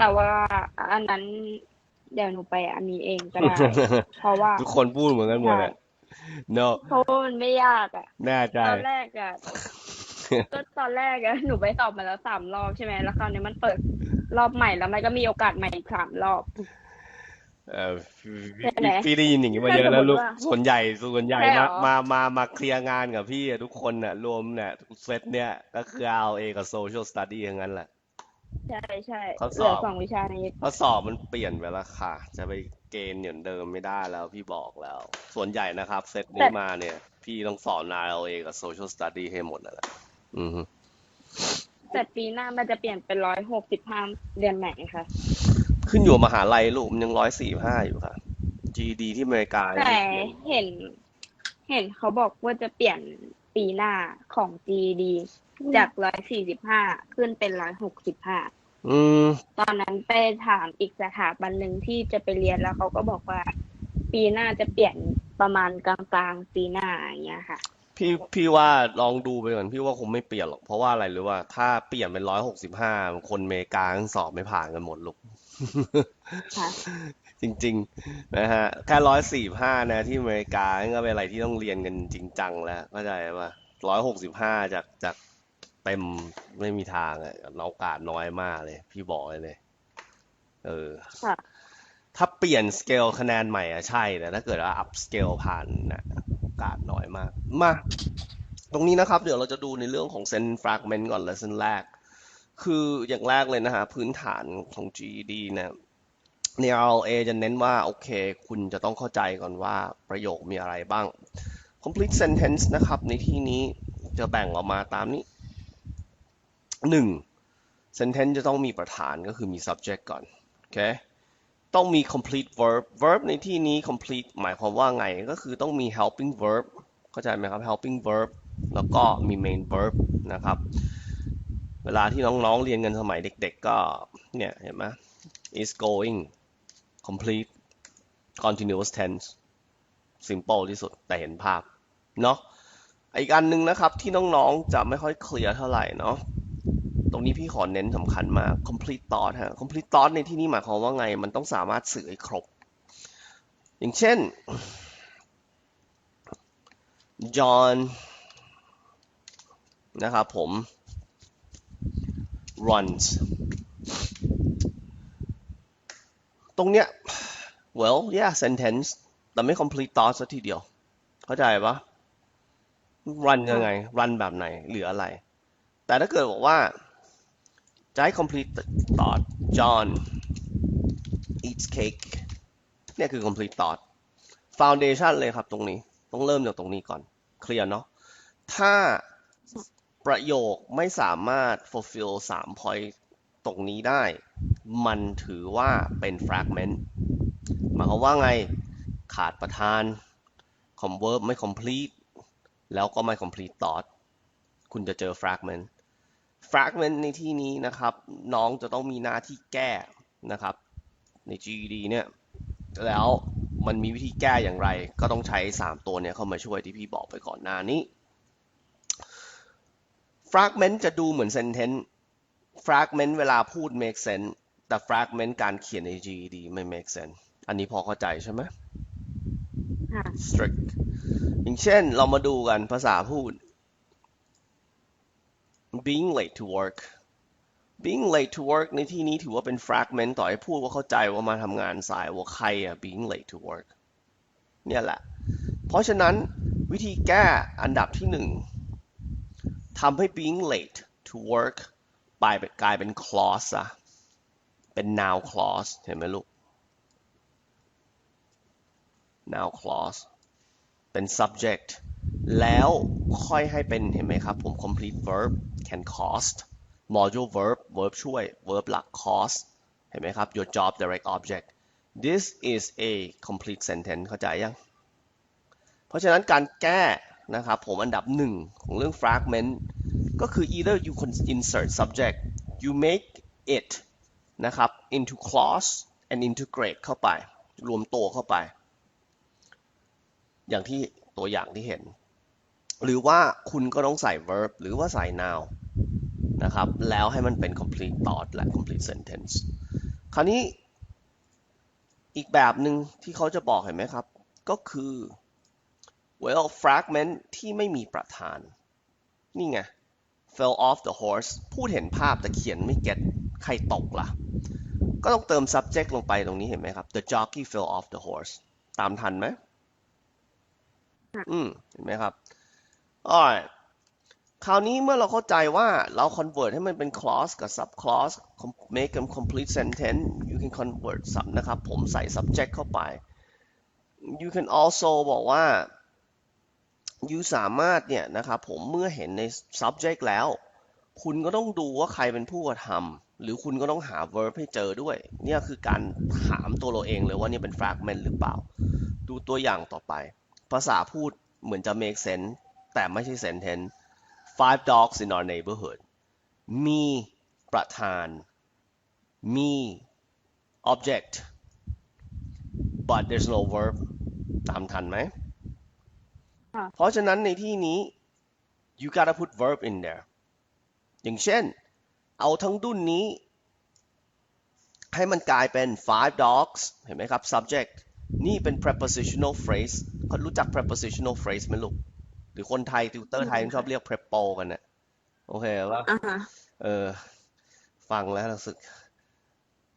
แต่ว่าอันนั้นเดี๋ยวหนูไปอันนี้เองก็ได้ เพราะว่า ทุกคนพูดเหมือนกันหมดใช่อะ no เพราะว่ามันไม่ยากอะแน่ใจตอนแรกอะก็ตอนแรกอะหนูไปสอบมาแล้วสามรอบใช่ไหมแล้วคราวนี้มันเปิดรอบใหม่แล้วมันก็มีโอกาสใหม่อีกสามรอบ เออพี่ใช่ไหมพี่พี่ได้ยินอย่างนี้มาเยอะถ้าสมแล้วมติลูกว่าส่วนใหญ่ส่วนใหญ่ใช่เหรมาอมามามาเคลียร์งานกับพี่อะทุกคนน่ะ รวมเนี่ยเซตเนี่ย ก็คือ RA กับ Social Study ทั้งนั้นแหละ ใช่ใช่ข้อเหสลืออบ สองวิชานี้ข้อสอบมันเปลี่ยนไปแล้วค่ะ จะไปเกณฑ์เหมือนเดิมไม่ได้แล้วพี่บอกแล้ว ส่วนใหญ่นะครับเซตแต่นี้มาเนี่ย พี่ต้องสอน RA กับ Social Study ให้หมดนั่นแหละอือฮึแต่ปีหน้ามันจะเปลี่ยนเป็นร้อยหกสิบห้าเดือนไหนคะขึ้นอยู่มหาลัยลูกมันยังร้อยสี่ห้าอยู่ค่ะ GD ที่อเมริกายังแต่ไม่เปลี่ยนเห็น เห็นเขาบอกว่าจะเปลี่ยน ปีหน้าของ GED จากร้อยสี่สิบห้าขึ้นเป็นร้อยหกสิบห้าอืมตอนนั้นไปถามอีกสถาบันหนึ่งที่จะไปเรียนแล้วเขาก็บอกว่า ปีหน้าจะเปลี่ยนประมาณกลางๆปีหน้าอย่างเงี้ยค่ะ พี่พี่ว่าลองดูไปก่อนพี่ว่าคงไม่เปลี่ยนหรอกเพราะว่าอะไรหรือว่าถ้าเปลี่ยนเป็นร้อยหกสิบห้าคนอเมริกาทั้งสอบไม่ผ่านกันหมดลูกค่ะ จริงๆนะฮะแค่ร้อยสี่ห้านะที่อเมริกาก็เป็นอะไรที่ต้องเรียนกันจริงจังแล้วเข้าใจป่ะร้อยหกสิบห้าจากจากเต็มไม่มีทางอะโอกาสน้อยมากเลย พี่บอกเลย เออค่ะถ้าเปลี่ยนสเกลคะแนนใหม่อะใช่แต่ถ้าเกิดว่าอัพสเกลผ่านนะโอกาสน้อยมาก มา ตรงนี้นะครับ เดี๋ยวเราจะดูในเรื่องของเซนฟร a กเมนต์ก่อน lesson แรก คืออย่างแรกเลยนะฮะ พื้นฐานของ GED เนี่ย ใน RLA จะเน้นว่า โอเค คุณจะต้องเข้าใจก่อนว่าประโยคมีอะไรบ้าง complete sentence นะครับ ในที่นี้จะแบ่งออกมาตามนี้หนึ่ง sentence จะต้องมีประธานก็คือมี subject ก่อน โอเค ต้องมี complete verb verb ในที่นี้ complete หมายความว่าไง ก็คือต้องมี helping verb เข้าใจไหมครับ helping verb แล้วก็มี main verb นะครับ เวลาที่น้องๆเรียนกันสมัยเด็กๆก็ เนี่ย เห็นไหม is going complete continuous tense simple ที่สุดแต่เห็นภาพเนาะอีกอันหนึ่งนะครับที่น้องๆจะไม่ค่อยเคลียร์เท่าไหร่เนาะตรงนี้พี่ขอเน้นสำคัญมาก complete thought ฮะ complete thought ในที่นี้หมายความว่าไง มันต้องสามารถสื่อให้ครบ อย่างเช่น John นะครับผม runs ตรงเนี้ย well yeah sentence แต่ไม่ complete thought สักทีเดียว เข้าใจปะ run ยังไง run แบบไหน หรืออะไร แต่ถ้าเกิดบอกว่าจะให้ complete thought John eats cake เนี่ยคือ complete thought foundation เลยครับตรงนี้ ต้องเริ่มจากตรงนี้ก่อน เคลียร์เนาะ ถ้าประโยคไม่สามารถ fulfill 3 point ตรงนี้ได้ มันถือว่าเป็น fragment หมายความว่าไงขาดประธาน com verb ไม่ complete แล้วก็ไม่ complete dot คุณจะเจอ fragment fragment ในที่นี้นะครับ น้องจะต้องมีหน้าที่แก้นะครับ ใน GED เนี่ยแล้วมันมีวิธีแก้อย่างไร ก็ต้องใช้ 3 ตัวเนี่ยเข้ามาช่วยที่พี่บอกไปก่อนหน้านี้ fragment จะดูเหมือน sentence fragment เวลาพูด make sense แต่ fragment การเขียนใน GED ไม่ make sense อันนี้พอเข้าใจใช่ไหมค่ะ strict อย่างเช่นเรามาดูกันภาษาพูด being late to work being late to work ในที่นี้ถือว่าเป็น fragment ต่อให้พูดว่าเข้าใจว่ามาทำงานสายว่าใครอะ being late to work เนี่ยแหละ เพราะฉะนั้นวิธีแก้อันดับที่หนึ่งทำให้ being late to work กลายเป็นกลายเป็น clause อะ เป็น noun clause เห็นไหมลูก noun clause เป็น subject แล้วค่อยให้เป็นเห็นไหมครับ ผม complete verb can cost module verb verb ช่วย verb หลัก cost เห็นไหมครับ your job direct object this is a complete sentence เข้าใจยัง เพราะฉะนั้นการแก้นะครับ ผมอันดับหนึ่งของเรื่อง fragment ก็คือ either you can insert subject you make it นะครับ into clause and integrate เข้าไป รวมตัวเข้าไป อย่างที่ตัวอย่างที่เห็น หรือว่าคุณก็ต้องใส่ verb หรือว่าใส่ noun นะครับ แล้วให้มันเป็น complete thought และ complete sentence คราวนี้อีกแบบหนึ่งที่เขาจะบอกเห็นไหมครับ ก็คือ well fragment ที่ไม่มีประธาน นี่ไง fell off the horse พูดเห็นภาพแต่เขียนไม่เก็ต ใครตกล่ะ ก็ต้องเติม subject ลงไปตรงนี้เห็นไหมครับ the jockey fell off the horse ตามทันไหมอืมเห็นไหมครับ alright คราวนี้เมื่อเราเข้าใจว่าเรา convert ให้มันเป็น clause กับ sub clause make them complete sentence you can convert sub นะครับ ผมใส่ subject เข้าไป you can also บอกว่า you สามารถเนี่ยนะครับผมเมื่อเห็นใน subject แล้ว คุณก็ต้องดูว่าใครเป็นผู้กระทำ หรือคุณก็ต้องหา verb ให้เจอด้วย เนี่ยคือการถามตัวเราเองเลยว่านี่เป็น fragment หรือเปล่า ดูตัวอย่างต่อไป ภาษาพูดเหมือนจะ make sense แต่ไม่ใช่ sentence five dogs in our neighborhood มีประธาน มี object but there's no verb ตามทันไหมค่ะเพราะฉะนั้นในที่นี้ you gotta put verb in there อย่างเช่น เอาทั้งดุนนี้ ให้มันกลายเป็น five dogs เห็นไหมครับ subject นี่เป็น prepositional phrase เขารู้จัก prepositional phrase ไหมลูก หรือคนไทย ติวเตอร์ไทยชอบเรียก prepo กันนะโอเคปะอ่าฮะเออ ฟังแล้วรู้สึก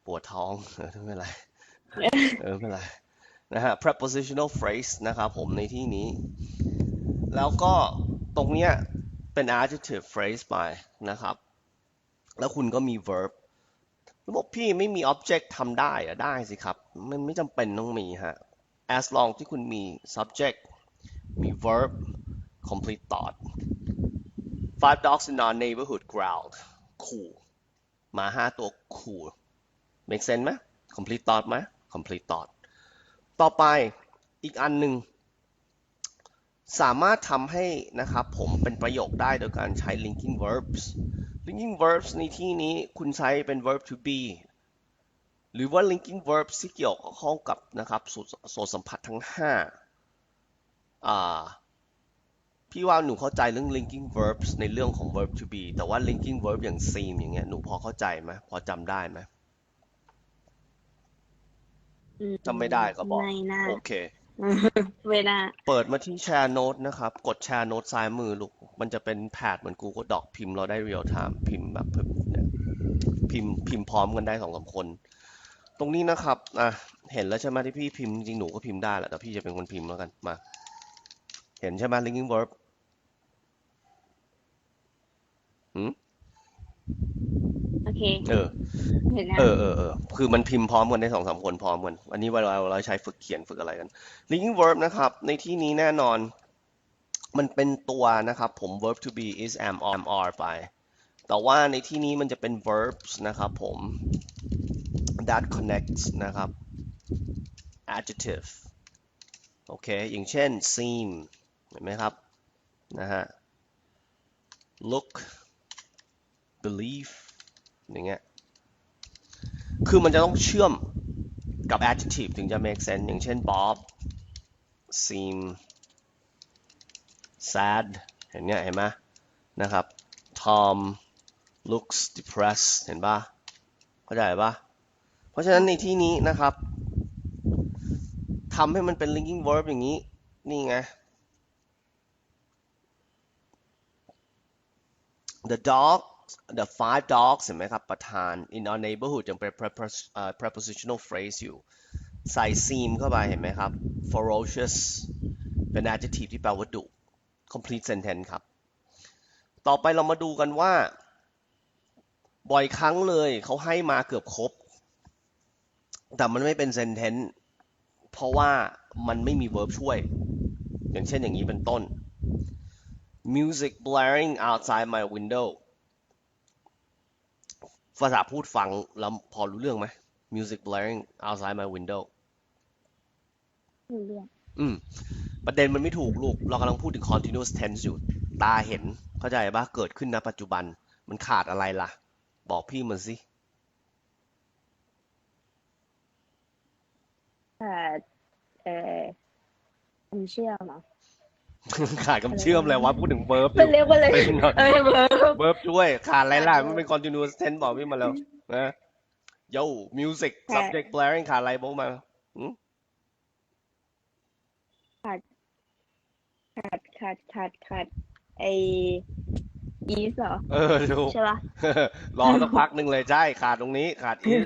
ปวดท้อง เออไม่เป็นไร เออไม่เป็นไร นะฮะ prepositional phrase นะครับผมในที่นี้ แล้วก็ตรงเนี้ยเป็น adjective phrase ไปนะครับ แล้วคุณก็มี verb แล้วบอกพี่ไม่มี object ทำได้อะได้สิครับ มันไม่จำเป็นต้องมีฮะ as long ที่คุณมี subject มี verb complete thought five dogs in our neighborhood growled ขู่มาห้าตัวขู่ make sense ไหม complete thought ไหม complete thought ต่อไปอีกอันหนึ่ง สามารถทำให้นะครับผมเป็นประโยคได้โดยการใช้ linking verbs linking verbs ในที่นี้คุณใช้เป็น verb to be หรือว่า linking verbs ที่เกี่ยวข้องกับนะครับส่วนส่วนสัมผัสทั้งห้าอ่าพี่ว่าหนูเข้าใจเรื่อง linking verbs ในเรื่องของ verb to be แต่ว่า linking verb อย่าง seem อย่างเงี้ยหนูพอเข้าใจไหมพอจำได้ไหมอืมจำไม่ได้ก็บอกไม่น่าโอเค เวลาเปิดมาที่แชร์โน้ตนะครับ กดแชร์โน้ตซ้ายมือลูก มันจะเป็นแพดเหมือน Google Doc พิมพ์เราได้เรียลไทม์พิมพ์แบบพิมพ์พิมพ์พร้อมกันได้สองสาคน ตรงนี้นะครับอะเห็นแล้วใช่ไหมที่พี่พิมพ์จริงหนูก็พิมพ์ได้แหละแต่พี่จะเป็นคนพิมพ์แล้วกันมา เห็นใช่ไหม linking verb หืม เค เออ เห็นนะเออเออเออคือมันพิมพ์พร้อมกันได้สองสามคนพร้อมกัน อันนี้เวลาเราใช้ฝึกเขียนฝึกอะไรกัน linking verb นะครับ ในที่นี้แน่นอน มันเป็นตัวนะครับ ผม verb to be is am am are ไป แต่ว่าในที่นี้มันจะเป็น verbs นะครับผม that connects นะครับ adjective โอเค อย่างเช่น seem เห็นไหมครับ นะฮะ look believe อย่างเงี้ย คือมันจะต้องเชื่อมกับ adjective ถึงจะ make sense อย่างเช่น Bob seem sad เห็นเนี้ยเห็นไหมนะครับ Tom looks depressed เห็นปะเข้าใจปะเพราะฉะนั้นในที่นี้นะครับทำให้มันเป็น linking verb อย่างนี้ นี่ไง the dog the five dogs เห็นไหมครับ ประธาน in our neighborhood ยังเป็น prepos- เอ่อ prepositional phrase อยู่ ใส่ seem เข้าไปเห็นไหมครับ ferocious เป็น adjective ที่แปลว่าดุ complete sentence ครับ ต่อไปเรามาดูกันว่า บ่อยครั้งเลยเขาให้มาเกือบครบ แต่มันไม่เป็น sentence เพราะว่ามันไม่มี verb ช่วย อย่างเช่นอย่างนี้เป็นต้น music blaring outside my window ภาษาพูดฟังแล้วพอรู้เรื่องไหม music blaring outside my window รู้เรื่อง อืม ประเด็นมันไม่ถูกลูก เรากำลังพูดถึง continuous tense อยู่ ตาเห็น เข้าใจปะเกิดขึ้นณปัจจุบัน มันขาดอะไรล่ะ บอกพี่มันสิแต่เออผมเชื่อเหรอ ขาดคำเชื่อมเลยวะพูดถึง verb อเป็นยู่เรียกว่าอะไรเป็นหน่อยเออเบอร์ verb ช่วยขาดอะไรล่ะมันเป็น continuous tense บอกพี่มาแล้วนะ Yo music ใช่ subject blaring ขาดอะไรบอกมาหืมขาดขาดขาดขาดขาดไออีสเหรอเออดูใช่ปะรอสักพักหนึ่งเลยใช่ขาดตรงนี้ ขาด is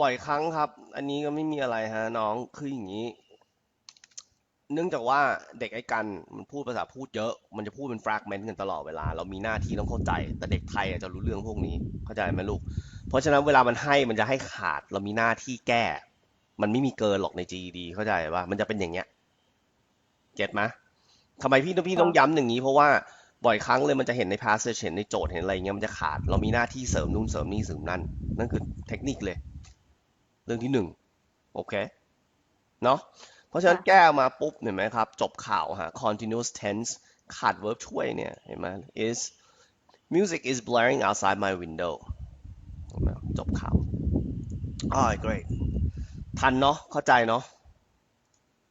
บ่อยครั้งครับ อันนี้ก็ไม่มีอะไรฮะ น้องคืออย่างนี้ เนื่องจากว่าเด็กไอ้กันมันพูดภาษาพูดเยอะ มันจะพูดเป็น fragment กันตลอดเวลา เรามีหน้าที่ต้องเข้าใจ แต่เด็กไทยอาจจะรู้เรื่องพวกนี้ เข้าใจไหมลูก เพราะฉะนั้นเวลามันให้มันจะให้ขาด เรามีหน้าที่แก้ มันไม่มีเกินหรอกใน GED เข้าใจป่ะ มันจะเป็นอย่างเงี้ย เก็ตไหมทำไมพี่ต้องพี่ต้องย้ำอย่างนี้ เพราะว่าบ่อยครั้งเลยมันจะเห็นใน passage เห็นในโจทย์เห็นอะไรเงี้ยมันจะขาด เรามีหน้าที่เสริมนู่นเสริมนี่เสริมนั่น นั่นคือเทคนิคเลย เรื่องที่หนึ่งโอเค เนาะ ราะฉะนั้นค่ะแก้มาปุ๊บเห็นไหมครับ จบข่าวฮะ continuous tense ขาด verb ช่วยเนี่ยเห็นไหม is music is blaring outside my window เห็นไหมจบข่าวอ๋อ great ทันเนาะเข้าใจเนาะ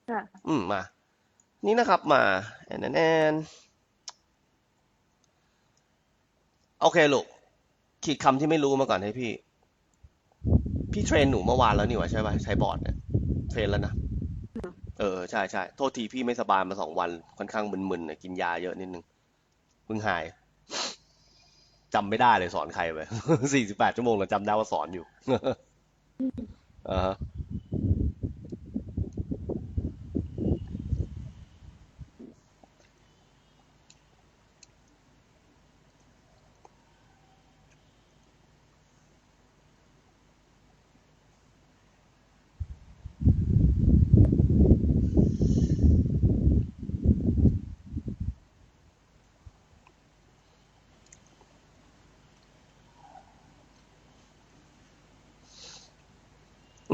ค่ะอืมมา นี่นะครับมาแอนแอนโอเคลูกขีดคำที่ไม่รู้มาก่อนให้พี่ พี่เทรนหนูเมื่อวานแล้วนี่หว่าใช่ป่ะใช้บอร์ดเนี่ยเทรนแล้วนะ เออใช่ใช่โทษทีพี่ไม่สบายมาสองวัน ค่อนข้างมึนๆเนี่ยกินยาเยอะนิดนึงเพิ่งหายจำไม่ได้เลยสอนใครไปสี่สิบแปดชั่วโมงเราจำได้ว่าสอนอยู่อ่า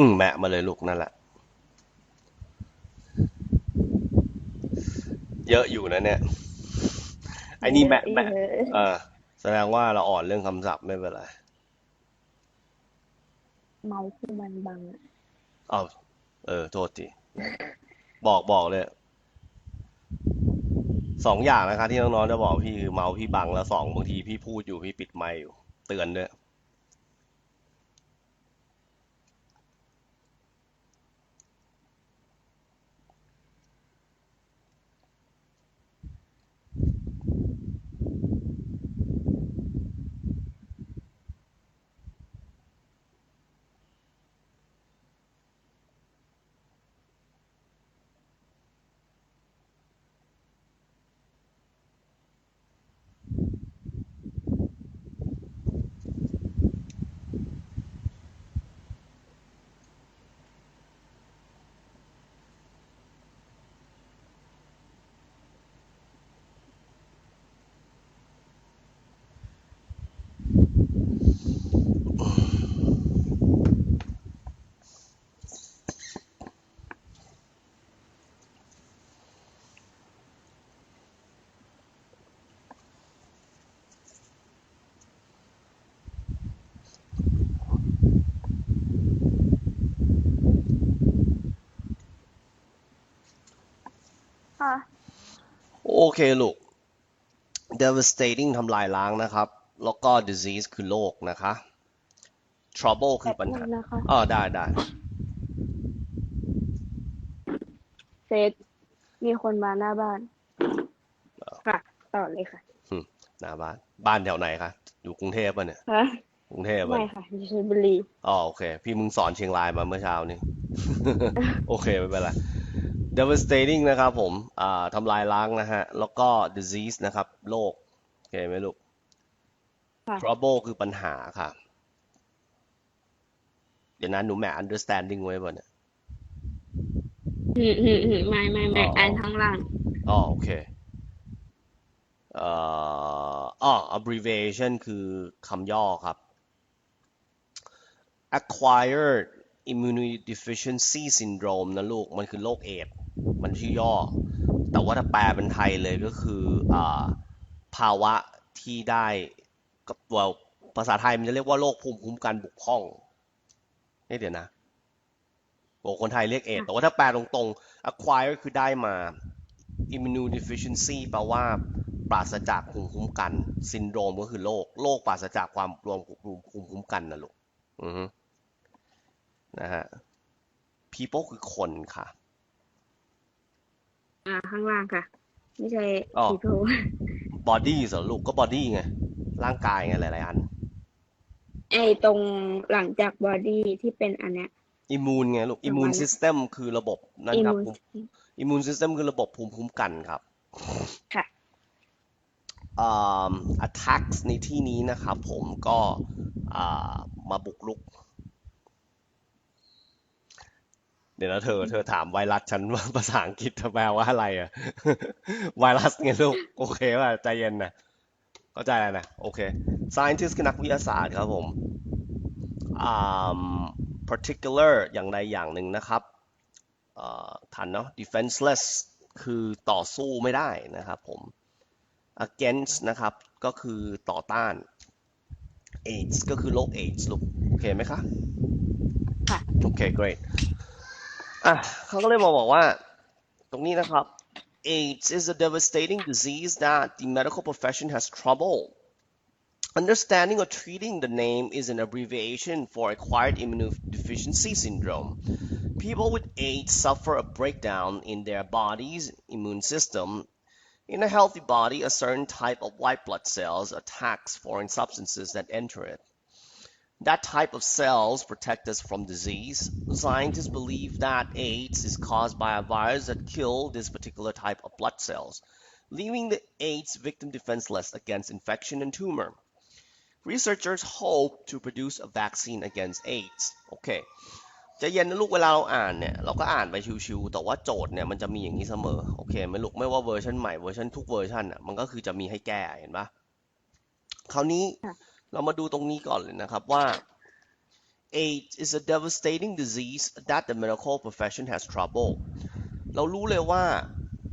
อืมแมะมาเลยลูกนั่นแหละ เยอะอยู่นะเนี่ย ไอ้นี่แมะแมะเยอะเออแสดงว่าเราอ่อนเรื่องคำศัพท์ไม่เป็นไร เมาคือมันบังอะเอาเออ โทษที บอกบอกเลย สองอย่างนะครับที่น้องๆจะบอกพี่คือเมาพี่บังแล้วสองบางทีพี่พูดอยู่พี่ปิดไมค์อยู่ เตือนด้วย ค่ะ โอเคลูก devastating ทำลายล้างนะครับ แล้วก็ disease คือโรคนะคะ trouble คือปัญแป๊หาบนึงนะคะอ๋อได้ได้เซตมีคนมาหน้าบ้าน ค่ะ ต่อเลยค่ะหน้าบ้าน บ้านแถวไหนคะ อยู่กรุงเทพป่ะเนี่ยฮะกรุงเทพป่ะไม่เนี่ยค่ะอยู่ชลบุรี อ๋อโอเค พี่มึงสอนเชียงรายมาเมื่อเช้านี้โอเคไม่เป็นไร devastating นะครับผมอ่าทำลายล้างนะฮะ แล้วก็ disease นะครับ โรคโอเคไหมลูกค่ะ trouble คือปัญหาค่ะ เดี๋ยวนั้นหนูแหม่ understanding ไว้ป่ะเนี่ยอืมอืมอืมไม่ไม่ไม่อ๋ออ่อ่านข้างล่างอ๋อโอเคเอ่ออ๋อ abbreviation คือคำย่อครับ acquired immunodeficiency syndrome นะลูก มันคือโรคเอดส์ มันชื่อย่อ แต่ว่าถ้าแปลเป็นไทยเลยก็คืออภาวะที่ได้กับว่าภาษาไทยมันจะเรียกว่าโรคภูมิคุ้มกันบุกพร่องเฮ้ยเดี๋ยวนะโอ้คนไทยเรียกเอดแต่ว่าถ้าแปลตรงๆ acquire คือได้มา immunodeficiency แปลว่าปราศจากภูมิคุ้มกันซินโดรมก็คือโรคโรคปราศจากความรวมภูมิคุ้มกันนะลูกอือฮึนะฮะ people คือคนค่ะ อ่า ข้างล่างค่ะ ไม่ใช่ อ๋อ people body เหรอลูกก็ body ไง ร่างกายไงหลายๆอันไอ้ตรงหลังจาก body ที่เป็นอันเนี้ย immune ไงลูก immune system คือระบบนั่นครับ immune immune system คือระบบภูมิคุ้มกันครับค่ะ อ่า attacks ในที่นี้นะครับผมก็อ่ามาบุกรุก เดี๋ยวนะเธอเธอถามไวรัสฉันว่าภาษาอังกฤษแปลว่าอะไรอะไวรัสไงลูกโอเคป่ะใจเย็นนะเข้าใจแล้วนะโอเค scientist คือนักวิทยาศาสตร์ครับผมอ่า particular อย่างใดอย่างหนึ่งนะครับเอ่อทันเนาะ defenseless คือต่อสู้ไม่ได้นะครับผม against นะครับก็คือต่อต้าน AIDS ก็คือโรค AIDS ลูกโอเคไหมคะ ค่ะ โอเค great อ่ะเขาก็เลยมาบอกว่า ตรงนี้นะครับ AIDS is a devastating disease that the medical profession has trouble understanding or treating the name is an abbreviation for acquired immunodeficiency syndrome people with AIDS suffer a breakdown in their body's immune system in a healthy body, a certain type of white blood cells attacks foreign substances that enter it. That type of cells protect us from disease. Scientists believe that AIDS is caused by a virus that kills this particular type of blood cells, leaving the AIDS victim defenseless against infection and tumor. Researchers hope to produce a vaccine against AIDS. Okay. ใจะเย็นนะลูกเวลาเราอ่านเนี่ยเราก็อ่านไปชิวๆแต่ว่าโจทย์เนี่ยมันจะมีอย่างนี้เสมอโอเคไหมลูกไม่ว่าเวอร์ชันใหม่เวอร์ชันทุกเวอร์ชันอ่ะมันก็คือจะมีให้แก้เห็นปะคราวนี้ ค่ะ เรามาดูตรงนี้ก่อนเลยนะครับว่า AIDS is a devastating disease that the medical profession has trouble เรารู้เลยว่า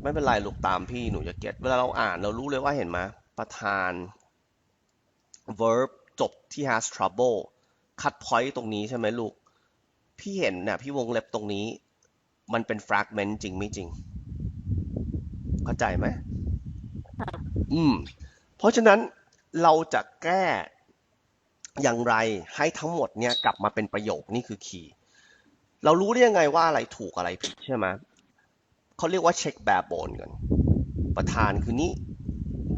ไม่เป็นไรลูกตามพี่หนูจะเก็ตเวลาเราอ่านเรารู้เลยว่าเห็นไหมประธาน verb จบที่ has trouble cut point ตรงนี้ใช่ไหมลูก พี่เห็นเนี่ยพี่วงเล็บตรงนี้ มันเป็น fragment จริงไม่จริง เข้าใจไหมอืม เพราะฉะนั้นเราจะแก้ อย่างไรให้ทั้งหมดเนี่ยกลับมาเป็นประโยคนี่คือคีย์เรารู้ได้ยังไงว่าอะไรถูกอะไรผิดใช่ไหมเขาเรียกว่าเช็คแบบโบนกันประธานคือนี้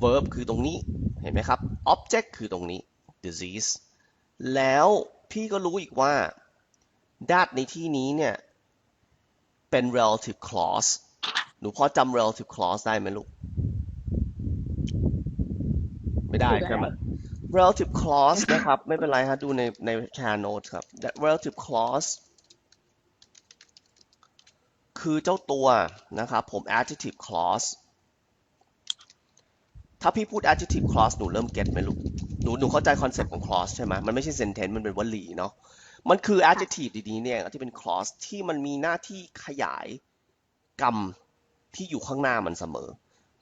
verb คือตรงนี้เห็นไหมครับ object คือตรงนี้ disease แล้วพี่ก็รู้อีกว่า that ในที่นี้เนี่ย เป็น relative clause หนูพอจำ relative clause ได้ไหมลูก ไม่ได้ใช่ไหม relative clause นะครับ ไม่เป็นไรฮะดูในใน share notes ครับ that relative clause คือเจ้าตัวนะครับผม adjective clause ถ้าพี่พูด adjective clause หนูเริ่มเก็ตไหมลูก หนูหนูเข้าใจคอนเซ็ปต์ของ clause ใช่ไหมมันไม่ใช่ sentence มันเป็นวลีเนาะ มันคือ adjective ดีๆเนี่ยที่เป็น clause ที่มันมีหน้าที่ขยายกรรมที่อยู่ข้างหน้ามันเสมอ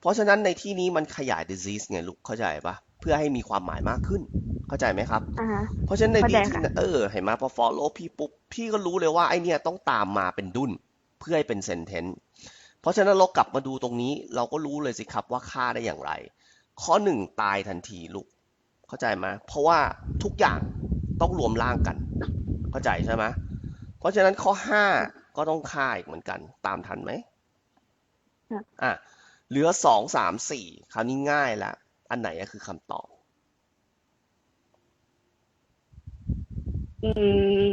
เพราะฉะนั้นในที่นี้มันขยาย disease ไงลูก เข้าใจปะ เพื่อให้มีความหมายมากขึ้น เข้าใจไหมครับอ่าฮะเพราะฉะนั้นในเข้าใจที่ค่ะที่เออเห็นไหมพอ follow พี่ปุ๊บพี่ก็รู้เลยว่าไอเนี่ยต้องตามมาเป็นดุนเพื่อให้เป็น sentence เพราะฉะนั้นเรากลับมาดูตรงนี้ เราก็รู้เลยสิครับว่าค่าได้อย่างไร ข้อหนึ่งตายทันทีลูกเข้าใจไหมเพราะว่าทุกอย่างต้องรวมร่างกัน เข้าใจใช่ไหมเพราะฉะนั้นข้อห้าก็ต้องฆ่าอีกเหมือนกัน ตามทันไหมค่ะอะเหลือสองสามสี่คราวนี้ง่ายละ อันไหนอะคือคำตอบ อืม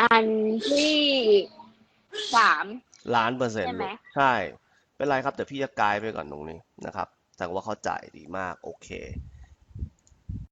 อันที่สาม ล้านเปอร์เซ็นต์ใช่ไหมลูกใช่ เป็นไรครับ แต่พี่จะกายไปก่อนตรงนี้นะครับ แต่ว่าเข้าใจดีมาก โอเค